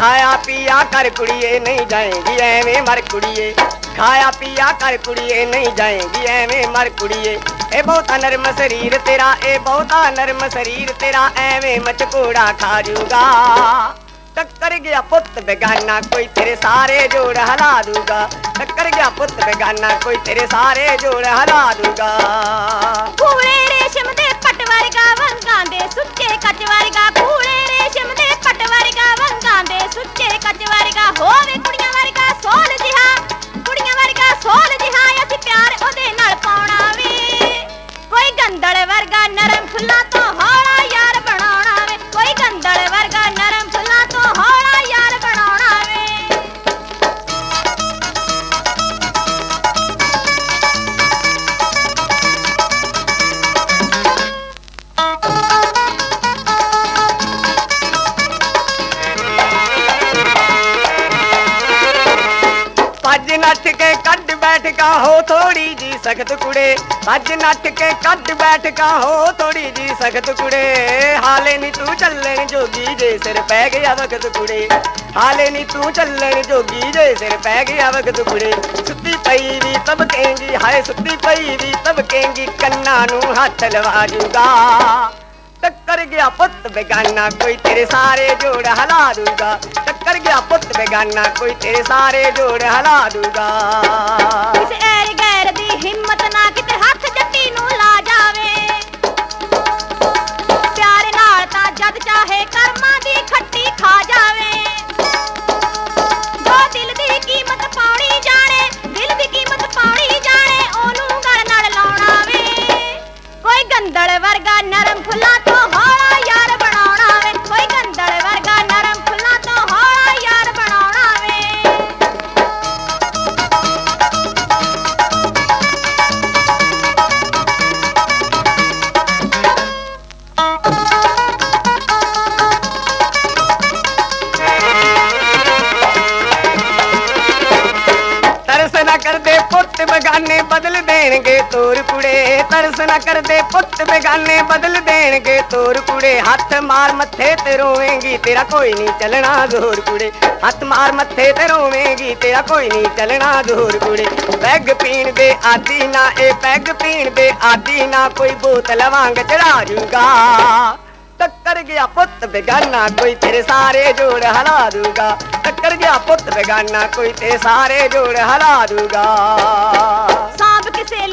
खाया पिया कर कुड़िए, नहीं जाएँगी एवे मर कुड़िए। खाया पिया कर कुड़िए, नहीं जाएँगी एवे मर कुड़िए। ए बहुता नरम शरीर तेरा, ए बहुता नरम शरीर तेरा एवे मचकोड़ा खा जूगा टक्कर गया पुत बेगाना, कोई तेरे सारे जोड़ हला दूगा। टक्कर गया पुत बेगाना, कोई तेरे सारे जोड़ हला दूगा। रेशम दे ਨੱਠ ਕੇ ਕੱਢ ਬੈਠ ਕਾ ਹੋ ਥੋੜੀ ਜੀ ਸਖਤ ਕੁੜੇ। ਅੱਜ ਨੱਠ ਕੇ ਕੱਢ ਬੈਠ ਕਾ ਹੋ ਥੋੜੀ ਜੀ ਸਖਤ ਕੁੜੇ। ਹਾਲੇ ਨਹੀਂ ਤੂੰ ਚੱਲਣ ਜੋਗੀ ਜੇ ਸਿਰ ਪੈ ਗਿਆ ਵਕਤ ਕੁੜੇ। ਹਾਲੇ ਨਹੀਂ ਤੂੰ ਚੱਲਣ ਜੋਗੀ ਜੇ ਸਿਰ ਪੈ ਗਿਆ ਵਕਤ ਕੁੜੇ। ਸੁੱਤੀ ਪਈ ਵੀ ਤਬ ਕਹੇਂਗੀ ਹਾਏ ਸੁੱਤੀ ਪਈ ਵੀ ਤਬ ਕਹੇਂਗੀ ਕੰਨਾਂ ਨੂੰ ਹੱਥ ਲਵਾ ਜੂਗਾ ਟੱਕਰ ਗਿਆ ਪੁੱਤ ਬੇਗਾਨਾ, ਕੋਈ ਤੇਰੇ ਸਾਰੇ ਜੋੜ ਹਲਾ ਦੂਗਾ। टक्कर गया पुत बेगाना कोई तेरे सारे जोड़ हला दूँगा। ना कर दे पुत बेगाने बदल देंगे तोर कुड़े। तरस ना कर दे पुत बेगाने बदल देंगे तोर कुड़े। हाथ मार मथे ते रोएँगी तेरा कोई नहीं चलना ज़ोर कुड़े। हाथ मार मथे ते रोएँगी तेरा कोई नहीं चलना ज़ोर कुड़े। बैग पीण दे आदि ना, ए बैग पीण दे आदि ना, कोई बोतल वांग चढ़ा दूँगा टक्कर गया पुत बेगाना, कोई तेरे सारे जोड़ हला दूँगा। ਟੱਕਰ ਗਿਆ ਪੁੱਤ ਲਗਾਨਾ ਕੋਈ ਤੇ ਸਾਰੇ ਜੋੜ ਹਲਾ ਦੂਗਾ। ਸਾਬ ਕਿਸੇ